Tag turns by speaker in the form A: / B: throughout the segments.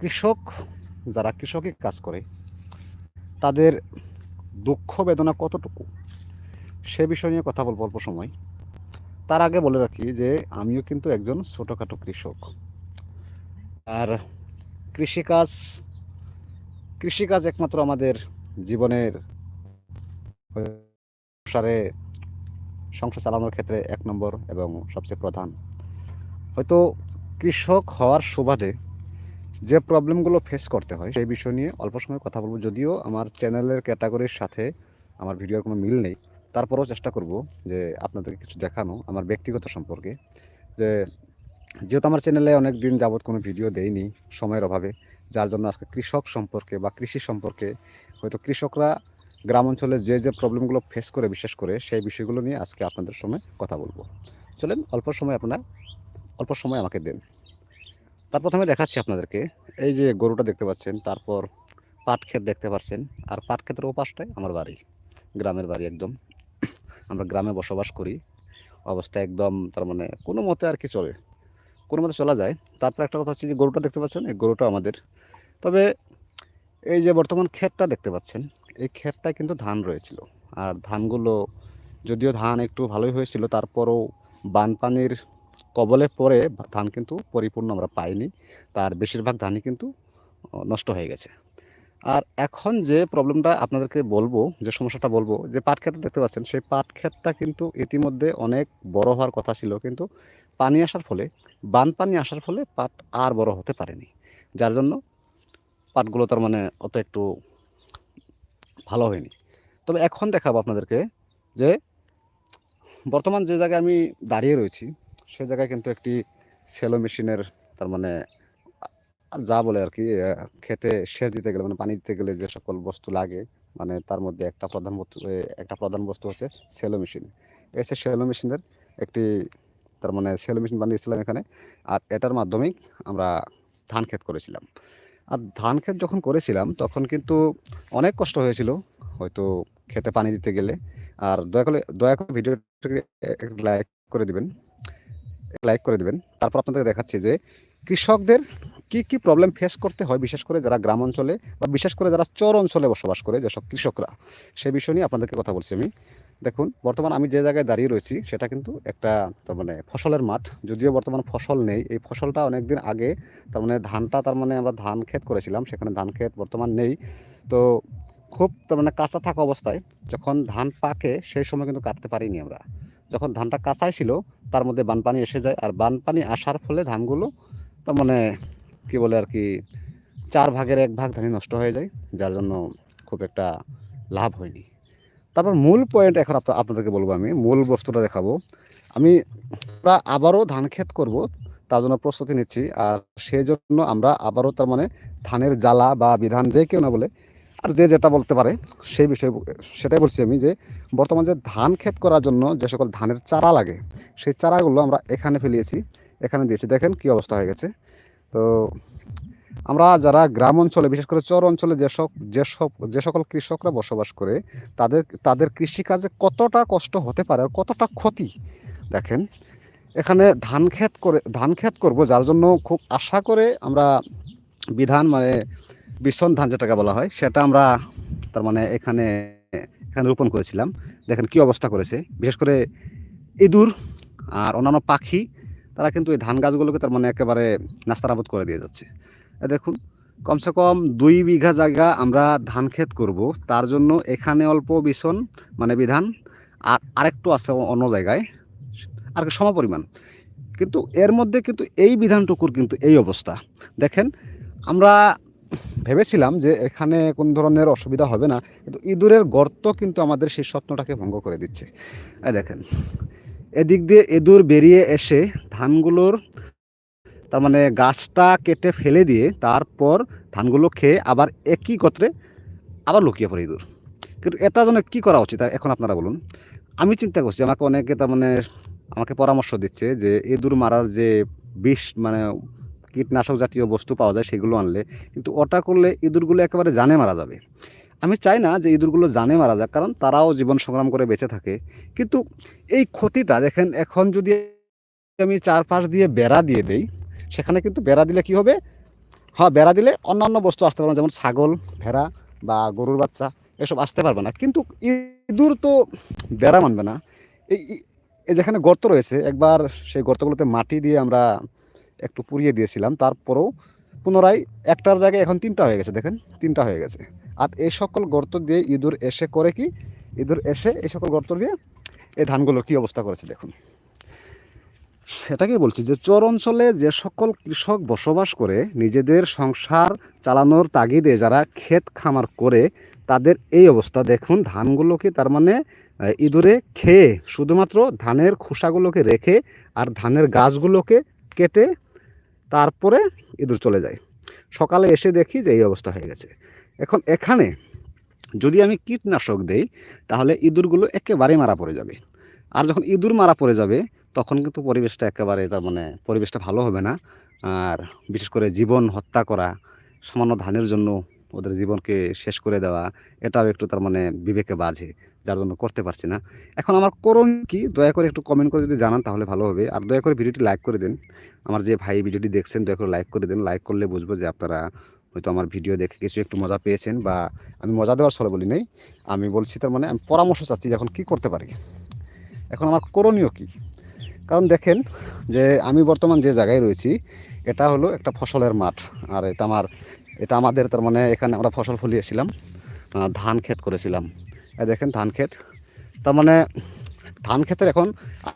A: কৃষক, যারা কৃষকে কাজ করে, তাদের দুঃখ বেদনা কতটুকু? সে বিষয় নিয়ে কথা বলব অল্প সময়। তার আগে বলে রাখি যে, আমিও কিন্তু একজন ছোটোখাটো কৃষক। আর কৃষিকাজ কৃষিকাজ একমাত্র আমাদের জীবনের সংসারে সংসার চালানোর ক্ষেত্রে এক নম্বর এবং সবচেয়ে প্রধান। হয়তো কৃষক হওয়ার সুবাদে যে প্রবলেমগুলো ফেস করতে হয়, সেই বিষয় নিয়ে অল্প সময় কথা বলব। যদিও আমার চ্যানেলের ক্যাটাগরির সাথে আমার ভিডিওর কোনো মিল নেই, তারপরেও চেষ্টা করব যে আপনাদেরকে কিছু দেখানো আমার ব্যক্তিগত সম্পর্কে। যে যেহেতু আমার চ্যানেলে অনেক দিন যাবৎ কোনো ভিডিও দেয়নি সময়ের অভাবে, যার জন্য আজকে কৃষক সম্পর্কে বা কৃষি সম্পর্কে হয়তো কৃষকরা গ্রাম অঞ্চলে যে যে প্রবলেমগুলো ফেস করে, বিশেষ করে সেই বিষয়গুলো নিয়ে আজকে আপনাদের সময় কথা বলব। চলেন, অল্প সময় আপনার, অল্প সময় আমাকে দেন। তার প্রথমে দেখাচ্ছি আপনাদেরকে। এই যে গরুটা দেখতে পাচ্ছেন, তারপর পাট ক্ষেত দেখতে পাচ্ছেন। আর পাট ক্ষেতের ওপাশটাই আমার বাড়ি, গ্রামের বাড়ি একদম। আমরা গ্রামে বসবাস করি। অবস্থা একদম, তার মানে কোনো মতে আর কি চলে। কোনো মতে চলা যায়। তারপর একটা কথা হচ্ছে যে গরুটা দেখতে পাচ্ছেন, এই গরুটা আমাদের। তবে এই যে বর্তমান ক্ষেতটা দেখতে পাচ্ছেন, এই ক্ষেতটায় কিন্তু ধান রয়েছিল। আর ধানগুলো, যদিও ধান একটু ভালোই হয়েছিল, তারপরও বানপানির কবলে পরে ধান কিন্তু পরিপূর্ণ আমরা পাইনি। তার বেশিরভাগ ধানই কিন্তু নষ্ট হয়ে গেছে। আর এখন যে প্রবলেমটা আপনাদেরকে বলব, যে সমস্যাটা বলব, যে পাট ক্ষেত দেখতে পাচ্ছেন, সেই পাট ক্ষেতটা কিন্তু ইতিমধ্যে অনেক বড় হওয়ার কথা ছিল, কিন্তু পানি আসার ফলে, বানপানি আসার ফলে পাট আর বড় হতে পারেনি। যার জন্য পাটগুলো তার মানে অত একটু ভালো হয়নি। তবে এখন দেখাবো আপনাদেরকে যে বর্তমান যে জায়গায় আমি দাঁড়িয়ে রয়েছি সে জায়গায় কিন্তু একটি সেলো মেশিনের তার মানে যা বলে আর কি খেতে সেচ দিতে গেলে মানে পানি দিতে গেলে যে সকল বস্তু লাগে মানে তার মধ্যে একটা প্রধান বস্তু একটা প্রধান বস্তু হচ্ছে সেলো মেশিন। এসে সেলো মেশিনের একটি তার মানে সেলো মেশিন বানিয়েছিলাম এখানে, আর এটার মাধ্যমেই আমরা ধান ক্ষেত করেছিলাম। আর ধান ক্ষেত যখন করেছিলাম, তখন কিন্তু অনেক কষ্ট হয়েছিল, হয়তো খেতে পানি দিতে গেলে। আর দয়া করে দয়া করে ভিডিওটাকে লাইক করে দিবেন। লাইক করে দিবেন। তারপর আপনাদের দেখাচ্ছি যে কৃষকদের কি কি প্রবলেম ফেস করতে হয়, বিশেষ করে যারা গ্রাম অঞ্চলে বা বিশেষ করে যারা চর অঞ্চলে বসবাস করে, যেসব কৃষকরা, সে বিষয় নিয়ে আপনাদেরকে কথা বলছি আমি। দেখুন, বর্তমান আমি যে জায়গায় দাঁড়িয়ে রয়েছি, সেটা কিন্তু একটা তার মানে ফসলের মাঠ। যদিও বর্তমান ফসল নেই, এই ফসলটা অনেক দিন আগে তার মানে ধানটা, তার মানে আমরা ধান ক্ষেত করেছিলাম, সেখানে ধান ক্ষেত বর্তমান নেই। তো খুব তার মানে কাঁচা থাকা অবস্থায় যখন ধান পাকে, সেই সময় কিন্তু কাটতে পারিনি আমরা। যখন ধানটা কাঁচাই ছিল, তার মধ্যে বানপানি এসে যায়। আর বানপানি আসার ফলে ধানগুলো তার মানে কি বলে আর কি, চার ভাগের এক ভাগ ধানই নষ্ট হয়ে যায়, যার জন্য খুব একটা লাভ হয়নি। তারপর মূল পয়েন্ট এখন আপনা- আপনাদেরকে বলব আমি, মূল বস্তুটা দেখাবো। আমি আমরা আবারও ধান ক্ষেত করব, তার জন্য প্রস্তুতি নিচ্ছি। আর সেই জন্য আমরা আবারও তার মানে ধানের জ্বালা বা বিধান যে কেউ না বলে আর যে যেটা বলতে পারে, সেই বিষয়ে সেটাই বলছি আমি যে, বর্তমান যে ধান ক্ষেত করার জন্য যে সকল ধানের চারা লাগে, সেই চারাগুলো আমরা এখানে ফেলিয়েছি, এখানে দিয়েছি। দেখেন কি অবস্থা হয়ে গেছে। তো আমরা যারা গ্রাম অঞ্চলে, বিশেষ করে চর অঞ্চলে যেসব যেসব যে সকল কৃষকরা বসবাস করে, তাদের তাদের কৃষিকাজে কতটা কষ্ট হতে পারে আর কতটা ক্ষতি? দেখেন, এখানে ধান ক্ষেত করে ধান ক্ষেত করব যার জন্য খুব আশা করে আমরা বিধান মানে বিছন ধান যেটাকে বলা হয়, সেটা আমরা তার মানে এখানে এখানে রোপণ করেছিলাম। দেখেন কি অবস্থা করেছে। বিশেষ করে ইঁদুর আর অন্যান্য পাখি, তারা কিন্তু এই ধান গাছগুলোকে তার মানে একেবারে নাস্তানাবুদ করে দিয়ে যাচ্ছে। দেখুন, কমসে কম দুই বিঘা জায়গা আমরা ধান ক্ষেত করব। তার জন্য এখানে অল্প বিছন মানে বিধান, আর আরেকটু আছে অন্য জায়গায়, আর সমপরিমাণ। কিন্তু এর মধ্যে কিন্তু এই বিধানটুকুর কিন্তু এই অবস্থা। দেখেন, আমরা ভেবেছিলাম যে এখানে কোন ধরনের অসুবিধা হবে না, কিন্তু ইঁদুরের গর্ত কিন্তু আমাদের সেই স্বপ্নটাকে ভঙ্গ করে দিচ্ছে। দেখেন, এদিক দিয়ে ইঁদুর বেরিয়ে এসে ধানগুলোর, তার মানে গাছটা কেটে ফেলে দিয়ে তারপর ধানগুলো খেয়ে আবার একই গত্রে আবার লুকিয়ে পড়ে ইঁদুর। কিন্তু এটা জন্য কী করা উচিত, এখন আপনারা বলুন। আমি চিন্তা করছি আমাকে অনেকে তার মানে আমাকে পরামর্শ দিচ্ছে যে ইঁদুর মারার যে বিষ মানে কীটনাশক জাতীয় বস্তু পাওয়া যায় সেগুলো আনলে, কিন্তু ওটা করলে ইঁদুরগুলো একেবারে জানে মারা যাবে। আমি চাই না যে ইঁদুরগুলো জানে মারা যাক, কারণ তারাও জীবন সংগ্রাম করে বেঁচে থাকে। কিন্তু এই ক্ষতিটা, দেখেন, এখন যদি আমি চারপাশ দিয়ে বেড়া দিয়ে দেই, সেখানে কিন্তু বেড়া দিলে কি হবে? হ্যাঁ বেড়া দিলে অন্যান্য বস্তু আসতে পারবে যেমন ছাগল, ভেড়া বা গরুর বাচ্চা, এসব আসতে পারবে না। কিন্তু ইঁদুর তো বেড়া মানবে না। এই যেখানে গর্ত রয়েছে, একবার সেই গর্তগুলোতে মাটি দিয়ে আমরা একটু পুড়িয়ে দিয়েছিলাম, তারপরেও পুনরায় একটার জায়গায় এখন তিনটা হয়ে গেছে, দেখেন, তিনটা হয়ে গেছে। আর এই সকল গর্ত দিয়ে ইঁদুর এসে করে কি? ইঁদুর এসে এই সকল গর্ত দিয়ে এই ধানগুলো কি অবস্থা করেছে, দেখুন। সেটাকে বলছি যে, চর অঞ্চলে যে সকল কৃষক বসবাস করে, নিজেদের সংসার চালানোর তাগিদে যারা ক্ষেত খামার করে, তাদের এই অবস্থা, দেখুন ধানগুলোকে তার মানে ইঁদুরে খেয়ে শুধুমাত্র ধানের খোসাগুলোকে রেখে আর ধানের গাছগুলোকে কেটে তারপরে ইঁদুর চলে যায়। সকালে এসে দেখি যে এই অবস্থা হয়ে গেছে। এখন এখানে যদি আমি কীটনাশক দেই, তাহলে ইঁদুরগুলো একেবারেই মারা পড়ে যাবে। আর যখন ইঁদুর মারা পড়ে যাবে, তখন কিন্তু পরিবেশটা একেবারে তার মানে পরিবেশটা ভালো হবে না। আর বিশেষ করে জীবন হত্যা করা, সামান্য ধানের জন্য ওদের জীবনকে শেষ করে দেওয়া, এটাও একটু তার মানে বিবেকে বাজে। যার জন্য করতে পারছি না। এখন আমার করণ কি? দয়া করে একটু কমেন্ট করে যদি জানান তাহলে ভালো হবে। আর দয়া করে ভিডিওটি লাইক করে দিন। আমার যে ভাই ভিডিওটি দেখছেন, দয়া করে লাইক করে দিন। লাইক করলে বুঝব যে আপনারা হয়তো আমার ভিডিও দেখে কিছু একটু মজা পেয়েছেন বা আমি মজা দেওয়ার ছলে বলি নেই। আমি বলছি তার মানে আমি পরামর্শ চাচ্ছি যে এখন কী করতে পারি। এখন আমার করণীয় কী? কারণ দেখেন যে আমি বর্তমান যে জায়গায় রয়েছি, এটা হলো একটা ফসলের মাঠ। আর এটা আমার, এটা আমাদের তার মানে এখানে আমরা ফসল ফলিয়েছিলাম ধান ক্ষেত করেছিলাম। দেখেন ধান ক্ষেত। তার মানে ধান ক্ষেতের এখন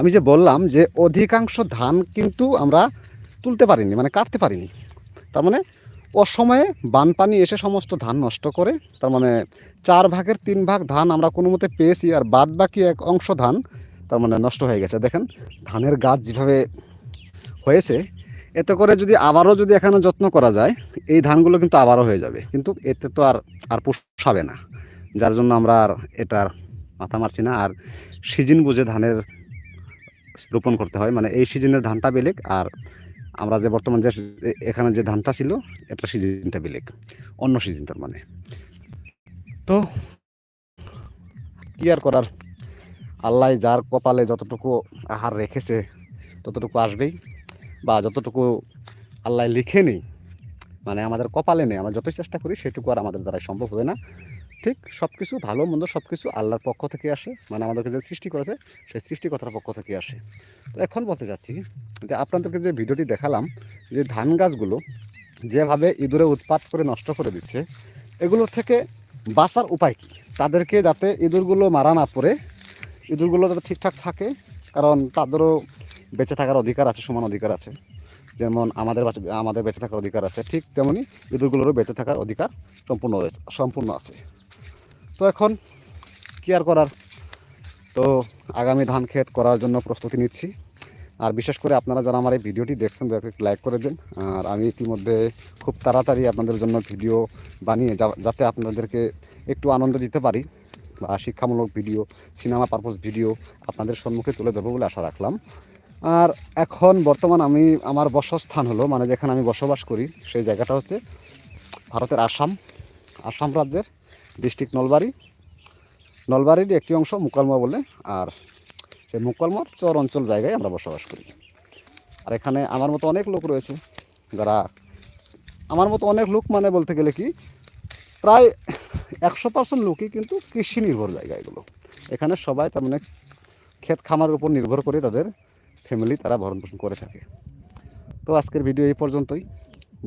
A: আমি যে বললাম যে অধিকাংশ ধান কিন্তু আমরা তুলতে পারিনি মানে কাটতে পারিনি। তার মানে অসময়ে বানপানি এসে সমস্ত ধান নষ্ট করে, তার মানে চার ভাগের তিন ভাগ ধান আমরা কোনো মতে পেয়েছি আর বাদ বাকি এক অংশ ধান তার মানে নষ্ট হয়ে গেছে। দেখেন ধানের গাছ যেভাবে হয়েছে, এতে করে যদি আবারও যদি এখানে যত্ন করা যায়, এই ধানগুলো কিন্তু আবারও হয়ে যাবে। কিন্তু এতে তো আর আর পোষাবে না। যার জন্য আমরা আর এটার মাথা মারছি না। আর সিজন বুঝে ধানের রোপণ করতে হয়। মানে এই সিজনের ধানটা বেলেগ আর আমরা যে বর্তমান যে এখানে যে ধানটা ছিল, এটা সিজনটা বেলেগ অন্য সিজন তার মানে। তো কি আর করার? আল্লাহ যার কপালে যতটুকু আহার রেখেছে, ততটুকু আসবেই বা যতটুকু আল্লাহ লিখে নেই মানে আমাদের কপালে নেই, আমরা যতই চেষ্টা করি, সেটুকু আর আমাদের দ্বারা সম্ভব হবে না। ঠিক সব কিছু ভালো, মন্দ সব কিছু আল্লাহর পক্ষ থেকে আসে মানে আমাদেরকে যে সৃষ্টি করেছে, সেই সৃষ্টিকর্তার পক্ষ থেকে আসে। তো এখন বলতে যাচ্ছি যে আপনাদেরকে যে ভিডিওটি দেখালাম, যে ধান গাছগুলো যেভাবে ইঁদুরে উৎপাত করে নষ্ট করে দিচ্ছে এগুলোর থেকে বাঁচার উপায় কী? তাদেরকে যাতে ইঁদুরগুলো মারা না পড়ে, ইঁদুরগুলো যাতে ঠিকঠাক থাকে, কারণ তাদেরও বেঁচে থাকার অধিকার আছে, সমান অধিকার আছে। যেমন আমাদের আমাদের বেঁচে থাকার অধিকার আছে, ঠিক তেমনি ইঁদুরগুলোরও বেঁচে থাকার অধিকার সম্পূর্ণ সম্পূর্ণ আছে। তো এখন কি আর করার? তো আগামী ধান ক্ষেত করার জন্য প্রস্তুতি নিচ্ছি। আর বিশেষ করে আপনারা যারা আমার এই ভিডিওটি দেখছেন, দয়া লাইক করে দিন। আর আমি ইতিমধ্যে খুব তাড়াতাড়ি আপনাদের জন্য ভিডিও বানিয়ে যাতে আপনাদেরকে একটু আনন্দ দিতে পারি বা শিক্ষামূলক ভিডিও সিনেমা পারপোজ ভিডিও আপনাদের সম্মুখে তুলে ধরবো বলে আশা রাখলাম। আর এখন বর্তমান আমি, আমার বসস্থান হলো মানে যেখানে আমি বসবাস করি, সেই জায়গাটা হচ্ছে ভারতের আসাম আসাম রাজ্যের ডিস্ট্রিক্ট নলবাড়ি। নলবাড়ির একটি অংশ মুকালমা বলে, আর সেই মুকালমার চর অঞ্চল জায়গায় আমরা বসবাস করি। আর এখানে আমার মতো অনেক লোক রয়েছে, যারা আমার মতো অনেক লোক মানে বলতে গেলে কি, প্রায় একশো পার্সেন্ট লোকই কিন্তু কৃষি নির্ভর জায়গা এগুলো। এখানে সবাই তার মানে ক্ষেত খামারের উপর নির্ভর করে তাদের ফ্যামিলি তারা ভরণ পোষণ করে থাকে। তো আজকের ভিডিও এই পর্যন্তই।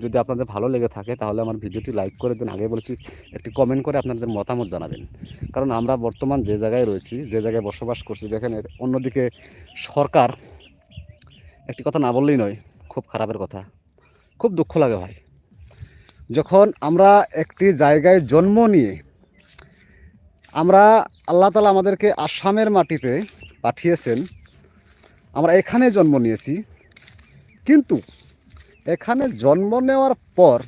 A: যদি আপনাদের ভালো লেগে থাকে, তাহলে আমার ভিডিওটি লাইক করে দিন। আগে বলেছি, একটি কমেন্ট করে আপনাদের মতামত জানাবেন। কারণ আমরা বর্তমান যে জায়গায় রয়েছি, যে জায়গায় বসবাস করছি, দেখেন অন্যদিকে সরকার, একটি কথা না বললেই নয়, খুব খারাপের কথা। খুব দুঃখ লাগে ভাই। যখন আমরা একটি জায়গায় জন্ম নিয়ে আমরা আল্লাহ তালা আমাদেরকে আসামের মাটিতে পাঠিয়েছেন, আমরা এখানে জন্ম নিয়েছি। কিন্তু এখানে জন্ম নেওয়ার পর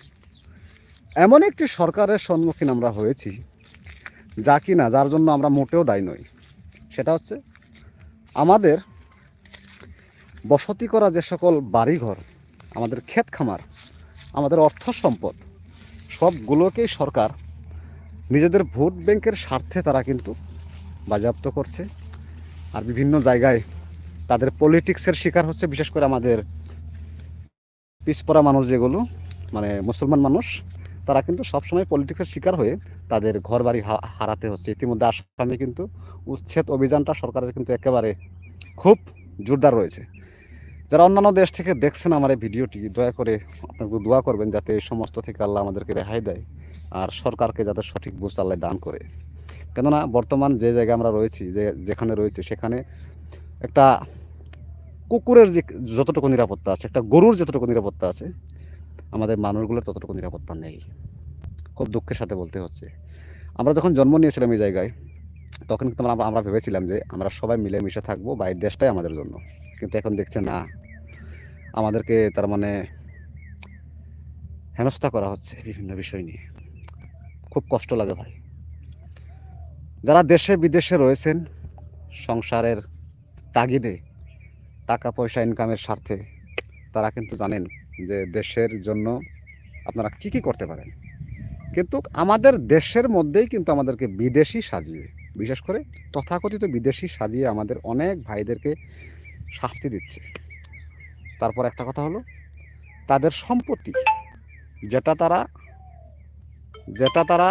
A: এমন একটি সরকারের সম্মুখীন আমরা হয়েছি, যা কি না যার জন্য আমরা মোটেও দায়ী নই। সেটা হচ্ছে আমাদের বসতি করা যে সকল বাড়িঘর, আমাদের ক্ষেত খামার, আমাদের অর্থ সম্পদ, সবগুলোকেই সরকার নিজেদের ভোট ব্যাংকের স্বার্থে তারা কিন্তু বাজেয়াপ্ত করছে। আর বিভিন্ন জায়গায় তাদের পলিটিক্সের শিকার হচ্ছে, বিশেষ করে আমাদের পিছপড়া মানুষ যেগুলো মানে মুসলমান মানুষ, তারা কিন্তু সবসময় পলিটিক্সের শিকার হয়ে তাদের ঘর বাড়ি হারাতে হচ্ছে। ইতিমধ্যে আসামে কিন্তু উচ্ছেদ অভিযানটা সরকারের কিন্তু একেবারে খুব জোরদার রয়েছে। যারা অন্যান্য দেশ থেকে দেখছেন আমার এই ভিডিওটি, দয়া করে আপনাকে দোয়া করবেন যাতে এই সমস্ত থেকে আল্লাহ আমাদেরকে রেহাই দেয় আর সরকারকে যাতে সঠিক বুঝ আল্লাহ দান করে। কেননা বর্তমান যে জায়গায় আমরা রয়েছি, যে, যেখানে রয়েছে, সেখানে একটা কুকুরের যে যতটুকু নিরাপত্তা আছে, একটা গরুর যতটুকু নিরাপত্তা আছে, আমাদের মানুষগুলোর ততটুকু নিরাপত্তা নেই। খুব দুঃখের সাথে বলতে হচ্ছে। আমরা যখন জন্ম নিয়েছিলাম এই জায়গায়, তখন কিন্তু আমরা আমরা ভেবেছিলাম যে আমরা সবাই মিলেমিশে থাকব বা এই দেশটাই আমাদের জন্য। কিন্তু এখন দেখছে না। আমাদেরকে তার মানে হেনস্থা করা হচ্ছে বিভিন্ন বিষয় নিয়ে। খুব কষ্ট লাগে ভাই। যারা দেশে বিদেশে রয়েছেন, সংসারের তাগিদে টাকা পয়সা ইনকামের স্বার্থে তারা কিন্তু জানেন যে দেশের জন্য আপনারা কি কি করতে পারেন। কিন্তু আমাদের দেশের মধ্যেই কিন্তু আমাদেরকে বিদেশি সাজিয়ে, বিশেষ করে তথাকথিত বিদেশি সাজিয়ে আমাদের অনেক ভাইদেরকে শাস্তি দিচ্ছে। তারপর একটা কথা হলো, তাদের সম্পত্তি, যেটা তারা যেটা তারা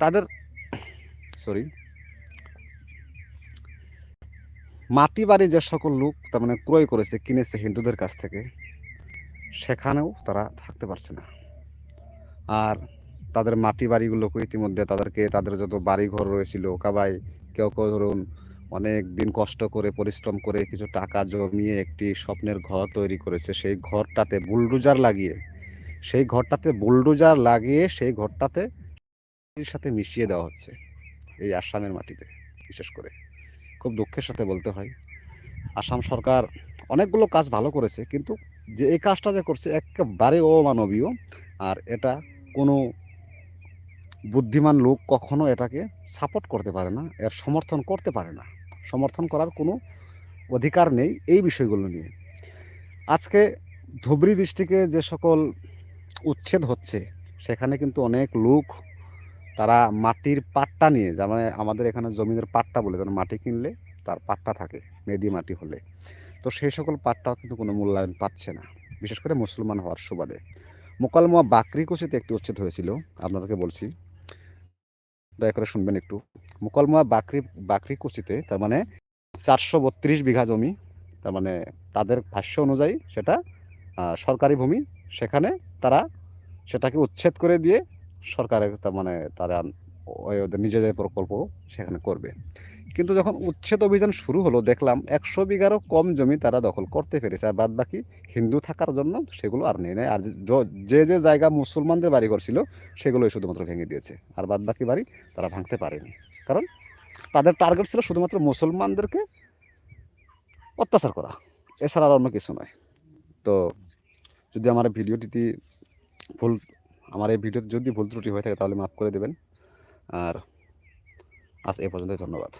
A: তাদের সরি মাটি বাড়ি যে সকল লোক তার মানে ক্রয় করেছে, কিনেছে হিন্দুদের কাছ থেকে, সেখানেও তারা থাকতে পারছে না। আর তাদের মাটি বাড়িগুলোকে ইতিমধ্যে তাদেরকে, তাদের যত বাড়ি ঘর রয়েছিল কাবাই কেউ কেউ ধরুন অনেক দিন কষ্ট করে, পরিশ্রম করে কিছু টাকা জমিয়ে একটি স্বপ্নের ঘর তৈরি করেছে, সেই ঘরটাতে বুলডোজার লাগিয়ে, সেই ঘরটাতে বুলডোজার লাগিয়ে সেই ঘরটাতে সাথে মিশিয়ে দেওয়া হচ্ছে এই আসামের মাটিতে, বিশেষ করে। খুব দুঃখের সাথে বলতে হয়। আসাম সরকার অনেকগুলো কাজ ভালো করেছে, কিন্তু যে এই কাজটা যে করছে একেবারে অমানবীয়, আর এটা কোনো বুদ্ধিমান লোক কখনো এটাকে সাপোর্ট করতে পারে না, এর সমর্থন করতে পারে না। সমর্থন করার কোনো অধিকার নেই এই বিষয়গুলো নিয়ে। আজকে ধুবড়ি ডিস্ট্রিক্টে যে সকল উচ্ছেদ হচ্ছে, সেখানে কিন্তু অনেক লোক তারা মাটির পাট্টা নিয়ে যেমন মানে আমাদের এখানে জমিনের পাট্টা বলে, যেন মাটি কিনলে তার পাট্টা থাকে, মেদি মাটি হলে। তো সেই সকল পাট্টাও কিন্তু কোনো মূল্যায়ন পাচ্ছে না, বিশেষ করে মুসলমান হওয়ার সুবাদে। মোকালমোয়া বাকরিকুচিতে একটি উচ্ছেদ হয়েছিল, আপনাদেরকে বলছি। দয়া করে শুনবেন একটু। মোকালমোয়া বাকরি বাকরিকুচিতে তার মানে চারশো বত্রিশ বিঘা জমি, তার মানে তাদের ভাষ্য অনুযায়ী সেটা সরকারি ভূমি, সেখানে তারা সেটাকে উচ্ছেদ করে দিয়ে সরকারের তার মানে তারা ওদের নিজেদের প্রকল্প সেখানে করবে। কিন্তু যখন উচ্ছেদ অভিযান শুরু হলো, দেখলাম একশো বিঘারও কম জমি তারা দখল করতে পেরেছে, আর বাদ বাকি হিন্দু থাকার জন্য সেগুলো আর নেই, নাই। আর যে যে জায়গা মুসলমানদের বাড়ি ঘর ছিল, সেগুলোই শুধুমাত্র ভেঙে দিয়েছে। আর বাদ বাকি বাড়ি তারা ভাঙতে পারেনি। কারণ তাদের টার্গেট ছিল শুধুমাত্র মুসলমানদেরকে অত্যাচার করা, এছাড়া আর অন্য কিছু নয়। তো যদি আমার ভিডিওটিতে ভুল আমার এই ভিডিওতে যদি ভুল ত্রুটি হয়ে থাকে তাহলে মাফ করে দেবেন। আর আজ এ পর্যন্ত ধন্যবাদ।